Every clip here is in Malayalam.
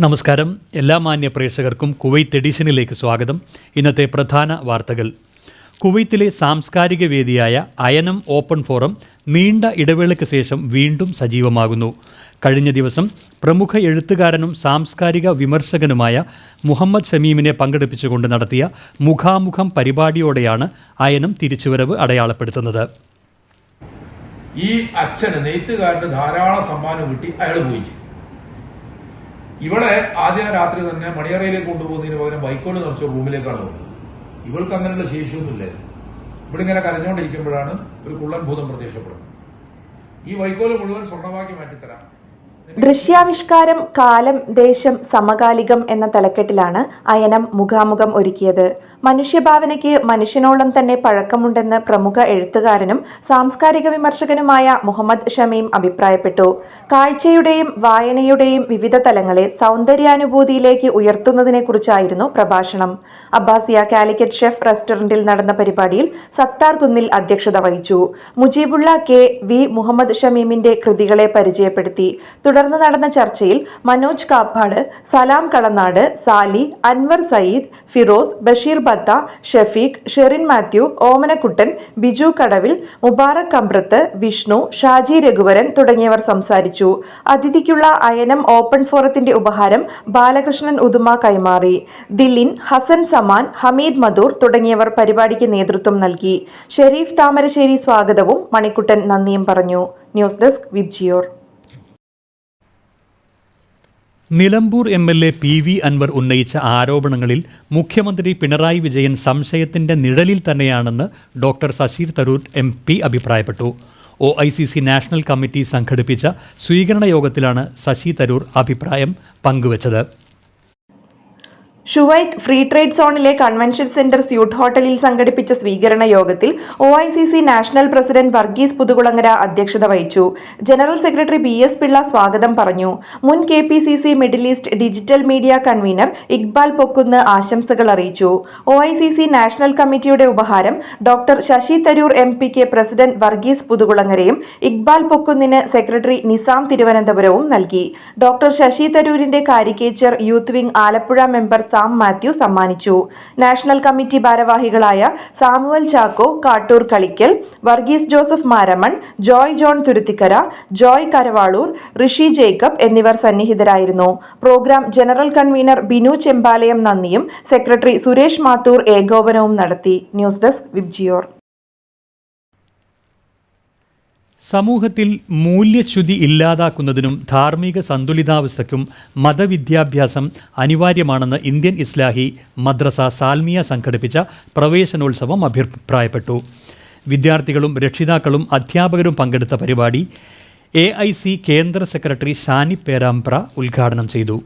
നമസ്കാരം. എല്ലാ മാന്യ പ്രേക്ഷകർക്കും കുവൈത്ത് എഡിഷനിലേക്ക് സ്വാഗതം. ഇന്നത്തെ പ്രധാന വാർത്തകൾ. കുവൈത്തിലെ സാംസ്കാരിക വേദിയായ അയനം ഓപ്പൺ ഫോറം നീണ്ട ഇടവേളയ്ക്ക് ശേഷം വീണ്ടും സജീവമാകുന്നു. കഴിഞ്ഞ ദിവസം പ്രമുഖ എഴുത്തുകാരനും സാംസ്കാരിക വിമർശകനുമായ മുഹമ്മദ് ഷമീമിനെ പങ്കെടുപ്പിച്ചുകൊണ്ട് നടത്തിയ മുഖാമുഖം പരിപാടിയോടെയാണ് അയനം തിരിച്ചുവരവ് അടയാളപ്പെടുത്തുന്നത്. ഈ അച്ഛന് നെയ്ത്തുകാരന് ധാരാളം സമ്മാനം കിട്ടി അയാൾ പോയി. ഇവളെ ആദ്യ രാത്രി തന്നെ മണിയറയിലേക്ക് കൊണ്ടുപോകുന്നതിന് പകരം വൈക്കോട് നിറച്ച റൂമിലേക്കാണ് കൊണ്ടത് ഇവൾക്ക് അങ്ങനെയുള്ള ശേഷിയൊന്നുമില്ലായിരുന്നു ഇവളിങ്ങനെ കരഞ്ഞുകൊണ്ടിരിക്കുമ്പോഴാണ് ഒരു കുള്ളൻ ഭൂതം പ്രത്യക്ഷപ്പെടുന്നത്. ഈ വൈക്കോൽ മുഴുവൻ സ്വർണമാക്കി മാറ്റിത്തരാം. ദൃശ്യാവിഷ്കാരം കാലം ദേശം സമകാലികം എന്ന തലക്കെട്ടിലാണ് അയനം മുഖാമുഖം ഒരുക്കിയത്. മനുഷ്യഭാവനയ്ക്ക് മനുഷ്യനോളം തന്നെ പഴക്കമുണ്ടെന്ന് പ്രമുഖ എഴുത്തുകാരനും സാംസ്കാരിക വിമർശകനുമായ മുഹമ്മദ് ഷമീം അഭിപ്രായപ്പെട്ടു. കാഴ്ചയുടെയും വായനയുടെയും വിവിധ തലങ്ങളെ സൗന്ദര്യാനുഭൂതിയിലേക്ക് ഉയർത്തുന്നതിനെക്കുറിച്ചായിരുന്നു പ്രഭാഷണം. അബ്ബാസിയ കാലിക്കറ്റ് ഷെഫ് റെസ്റ്റോറന്റിൽ നടന്ന പരിപാടിയിൽ സത്താർ കുന്നിൽ അധ്യക്ഷത വഹിച്ചു. മുജീബുള്ള കെ വി മുഹമ്മദ് ഷമീമിന്റെ കൃതികളെ പരിചയപ്പെടുത്തി. തുടർന്ന് നടന്ന ചർച്ചയിൽ മനോജ് കാപ്പാട് സലാം കളനാട് സാലി അൻവർ സയ്യിദ് ഫിറോസ് ബഷീർ ബത്ത ഷഫീഖ് ഷെറിൻ മാത്യു ഓമനക്കുട്ടൻ ബിജു കടവിൽ മുബാറക് കമ്പ്രത്ത് വിഷ്ണു ഷാജി രഘുവരൻ തുടങ്ങിയവർ സംസാരിച്ചു. അതിഥിക്കുള്ള അയനം ഓപ്പൺ ഫോറത്തിന്റെ ഉപഹാരം ബാലകൃഷ്ണൻ ഉദുമ കൈമാറി. ദില്ലിൻ ഹസൻ സമാൻ ഹമീദ് മധൂർ തുടങ്ങിയവർ പരിപാടിക്ക് നേതൃത്വം നൽകി. ഷെരീഫ് താമരശ്ശേരി സ്വാഗതവും മണിക്കുട്ടൻ നന്ദിയും പറഞ്ഞു. News desk VIBGYOR. Nilambur M L A P V Anvar ഉന്നയിച്ച ആരോപണങ്ങളിൽ മുഖ്യമന്ത്രി പിണറായി വിജയൻ സംശയത്തിന്റെ നിഴലിൽ തന്നെയാണെന്ന് doctor Shashi Tharoor M P അഭിപ്രായപ്പെട്ടു. O I C C national committee സംഘടിപ്പിച്ച സ്വീകരണ യോഗത്തിലാണ് ശശി തരൂർ അഭിപ്രായം പങ്കുവച്ചത്. ഷുവൈക്ക് ഫ്രീ ട്രേഡ് സോണിലെ കൺവെൻഷൻ സെന്റർ സ്യൂട്ട് ഹോട്ടലിൽ സംഘടിപ്പിച്ച സ്വീകരണ യോഗത്തിൽ O I C C national president Varghese Puthukulangara അധ്യക്ഷത വഹിച്ചു. General secretary B S Pillai സ്വാഗതം പറഞ്ഞു. മുൻ K P C C middle east digital media convener Iqbal Pokkunnu ആശംസകൾ അറിയിച്ചു. O I C C national കമ്മിറ്റിയുടെ ഉപഹാരം ഡോക്ടർ ശശി തരൂർ എം പിക്ക് പ്രസിഡന്റ് വർഗീസ് പുതുകുളങ്ങരയും ഇക്ബാൽ പൊക്കുന്നിന് സെക്രട്ടറി നിസാം തിരുവനന്തപുരവും നൽകി. ഡോക്ടർ ശശി തരൂരിന്റെ caricature youth wing Alappuzha member Sam Mathew സമ്മാനിച്ചു. നാഷണൽ കമ്മിറ്റി ഭാരവാഹികളായ Samuel Chacko Kattoor Kalikkal Varghese Joseph Maramon Joy John Thuruthikkara Joy Karavaloor Rishi Jacob എന്നിവർ സന്നിഹിതരായിരുന്നു. Programme general convener Binu Chempalayam നന്ദിയും സെക്രട്ടറി സുരേഷ് മാത്തൂർ ഏകോപനവും നടത്തി. News desk VIBGYOR. സമൂഹത്തിൽ മൂല്യച്യുതി ഇല്ലാതാക്കുന്നതിനും ധാർമ്മിക സന്തുലിതാവസ്ഥയ്ക്കും മതവിദ്യാഭ്യാസം അനിവാര്യമാണെന്ന് ഇന്ത്യൻ ഇസ്ലാഹി മദ്രസ സാൽമിയ സംഘടിപ്പിച്ച പ്രവേശനോത്സവം അഭിപ്രായപ്പെട്ടു. വിദ്യാർത്ഥികളും രക്ഷിതാക്കളും അധ്യാപകരും പങ്കെടുത്ത പരിപാടി എ ഐ സി കേന്ദ്ര സെക്രട്ടറി ഷാനി പേരാമ്പ്ര ഉദ്ഘാടനം ചെയ്തു.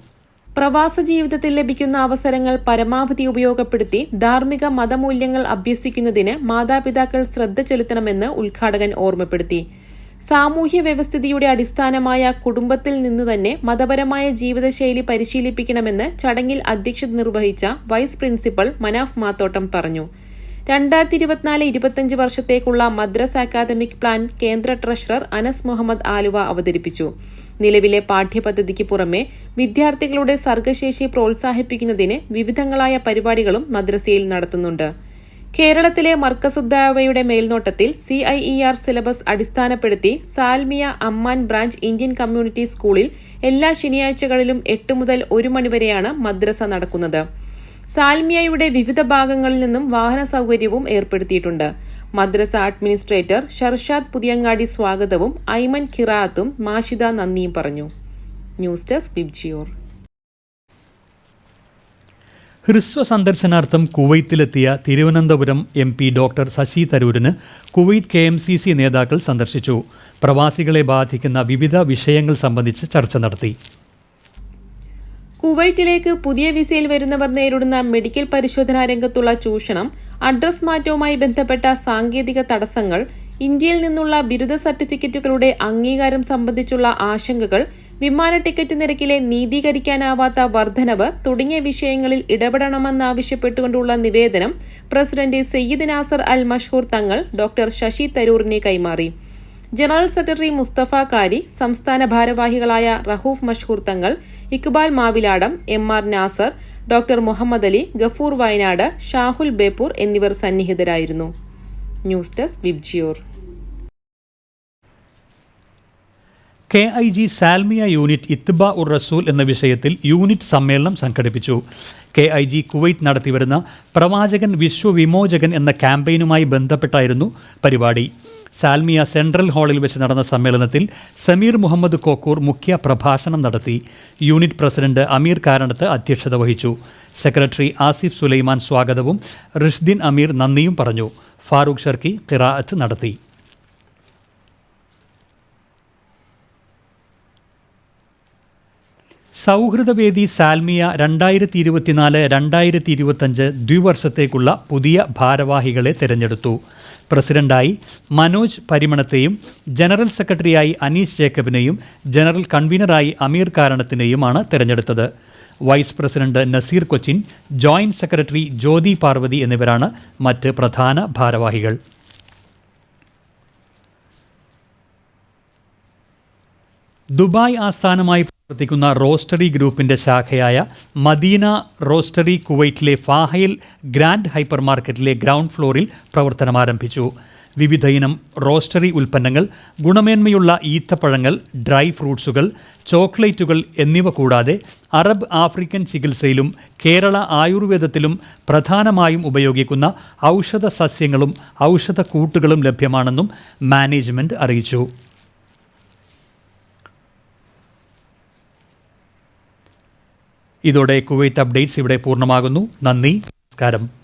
പ്രവാസ ജീവിതത്തിൽ ലഭിക്കുന്ന അവസരങ്ങൾ പരമാവധി ഉപയോഗപ്പെടുത്തി ധാർമ്മിക മതമൂല്യങ്ങൾ അഭ്യസിക്കുന്നതിന് മാതാപിതാക്കൾ ശ്രദ്ധ ചെലുത്തണമെന്ന് ഉദ്ഘാടകൻ ഓർമ്മപ്പെടുത്തി. സാമൂഹ്യ വ്യവസ്ഥിതിയുടെ അടിസ്ഥാനമായ കുടുംബത്തിൽ നിന്നു തന്നെ മതപരമായ ജീവിതശൈലി പരിശീലിപ്പിക്കണമെന്ന് ചടങ്ങിൽ അധ്യക്ഷത നിർവഹിച്ച വൈസ് പ്രിൻസിപ്പൽ മനാഫ് മാത്തോട്ടം പറഞ്ഞു. രണ്ടായിരത്തി ഇരുപത്തിനാല് ഇരുപത്തിയഞ്ച് വർഷത്തേക്കുള്ള മദ്രസ് അക്കാദമിക് പ്ലാൻ കേന്ദ്ര ട്രഷറർ അനസ് മുഹമ്മദ് ആലുവ അവതരിപ്പിച്ചു. നിലവിലെ പാഠ്യപദ്ധതിക്ക് പുറമെ വിദ്യാർത്ഥികളുടെ സർഗശേഷി പ്രോത്സാഹിപ്പിക്കുന്നതിന് വിവിധങ്ങളായ പരിപാടികളും മദ്രസയിൽ നടത്തുന്നുണ്ട്. കേരളത്തിലെ മർക്കസുദ്ദാവയുടെ മേൽനോട്ടത്തിൽ C I E R syllabus അടിസ്ഥാനപ്പെടുത്തി Salmiya Amman branch Indian community സ്കൂളിൽ എല്ലാ ശനിയാഴ്ചകളിലും എട്ട് മുതൽ ഒരു മണിവരെയാണ് മദ്രസ നടക്കുന്നത്. സാൽമിയയുടെ വിവിധ ഭാഗങ്ങളിൽ നിന്നും വാഹന സൗകര്യവും ഏർപ്പെടുത്തിയിട്ടുണ്ട്. മദ്രസ അഡ്മിനിസ്ട്രേറ്റർ ഷർഷാദ് പുതിയങ്ങാടി സ്വാഗതവും ഐമൻ ഖിറാത്തും മാഷിദ നന്ദിയും പറഞ്ഞു. News desk VIBGYOR. ഹ്രസ്വ സന്ദർശനാർത്ഥം കുവൈത്തിലെത്തിയ Thiruvananthapuram M P doctor Shashi തരൂരിന് Kuwait K M C C നേതാക്കൾ സന്ദർശിച്ചു. പ്രവാസികളെ ബാധിക്കുന്ന വിവിധ വിഷയങ്ങൾ സംബന്ധിച്ച് ചർച്ച നടത്തി. കുവൈറ്റിലേക്ക് പുതിയ വിസയിൽ വരുന്നവർ നേരിടുന്ന മെഡിക്കൽ പരിശോധനാ രംഗത്തുള്ള ചൂഷണം അഡ്രസ് മാറ്റവുമായി ബന്ധപ്പെട്ട സാങ്കേതിക തടസ്സങ്ങൾ ഇന്ത്യയിൽ നിന്നുള്ള ബിരുദ സർട്ടിഫിക്കറ്റുകളുടെ അംഗീകാരം സംബന്ധിച്ചുള്ള ആശങ്കകൾ വിമാന ടിക്കറ്റ് നിരക്കിലെ നീതീകരിക്കാനാവാത്ത വർധനവ് തുടങ്ങിയ വിഷയങ്ങളിൽ ഇടപെടണമെന്നാവശ്യപ്പെട്ടുകൊണ്ടുള്ള നിവേദനം പ്രസിഡന്റ് സയ്യിദ് നാസർ അൽ മഷൂർ തങ്ങൾ ഡോക്ടർ ശശി തരൂറിനെ കൈമാറി. ജനറൽ സെക്രട്ടറി മുസ്തഫ കാരി സംസ്ഥാന ഭാരവാഹികളായ Rahoof Mashhoor Thangal Iqbal Maviladam M R Nasar doctor Muhammad Ali Gafoor Wayanad Shahul Beypore എന്നിവർ സന്നിഹിതരായിരുന്നു. News desk VIBGYOR. K I G Salmiya unit ഇത്ബ ഉർ റസൂൽ എന്ന വിഷയത്തിൽ യൂണിറ്റ് സമ്മേളനം സംഘടിപ്പിച്ചു. കെ ഐ ജി കുവൈറ്റ് നടത്തിവരുന്ന പ്രവാചകൻ വിശ്വവിമോചകൻ എന്ന ക്യാമ്പയിനുമായി ബന്ധപ്പെട്ടായിരുന്നു പരിപാടി. സാൽമിയ സെൻട്രൽ ഹാളിൽ വെച്ച് നടന്ന സമ്മേളനത്തിൽ സമീർ മുഹമ്മദ് കോക്കൂർ മുഖ്യ പ്രഭാഷണം നടത്തി. യൂണിറ്റ് പ്രസിഡന്റ് അമീർ കാരണത്ത് അധ്യക്ഷത വഹിച്ചു. സെക്രട്ടറി ആസിഫ് സുലൈമാൻ സ്വാഗതവും റിഷ്ദിൻ അമീർ നന്ദിയും പറഞ്ഞു. ഫാറൂഖ് ഷർക്കി കിറാഅത്ത് നടത്തി. സൗഹൃദവേദി സാൽമിയ രണ്ടായിരത്തി ഇരുപത്തിനാല് രണ്ടായിരത്തി ഇരുപത്തഞ്ച് ദ്വിവർഷത്തേക്കുള്ള പുതിയ ഭാരവാഹികളെ തിരഞ്ഞെടുത്തു. പ്രസിഡന്റായി മനോജ് പരിമണത്തെയും ജനറൽ സെക്രട്ടറിയായി അനീഷ് ജേക്കബിനെയും ജനറൽ കൺവീനറായി അമീർ കാരണത്തിനെയുമാണ് തിരഞ്ഞെടുത്തത്. Vice president Naseer Cochin joint secretary Jyothi Parvathy എന്നിവരാണ് മറ്റ് പ്രധാന ഭാരവാഹികൾ. ദുബായ് ആസ്ഥാനമായി പ്രവർത്തിക്കുന്ന റോസ്റ്ററി ഗ്രൂപ്പിന്റെ ശാഖയായ മദീന റോസ്റ്ററി കുവൈറ്റിലെ ഫാഹയിൽ ഗ്രാൻഡ് ഹൈപ്പർ മാർക്കറ്റിലെ ഗ്രൗണ്ട് ഫ്ലോറിൽ പ്രവർത്തനം ആരംഭിച്ചു. വിവിധ ഇനം റോസ്റ്ററി ഉൽപ്പന്നങ്ങൾ ഗുണമേന്മയുള്ള ഈത്തപ്പഴങ്ങൾ ഡ്രൈ ഫ്രൂട്ട്സുകൾ ചോക്ലേറ്റുകൾ എന്നിവ കൂടാതെ അറബ് ആഫ്രിക്കൻ ചികിത്സയിലും കേരള ആയുർവേദത്തിലും പ്രധാനമായും ഉപയോഗിക്കുന്ന ഔഷധ സസ്യങ്ങളും ഔഷധ കൂട്ടുകളും ലഭ്യമാണെന്നും മാനേജ്മെന്റ് അറിയിച്ചു. ഇതോടെ കുവൈത്ത് അപ്ഡേറ്റ്സ് ഇവിടെ പൂർണമാകുന്നു. നന്ദി നമസ്കാരം.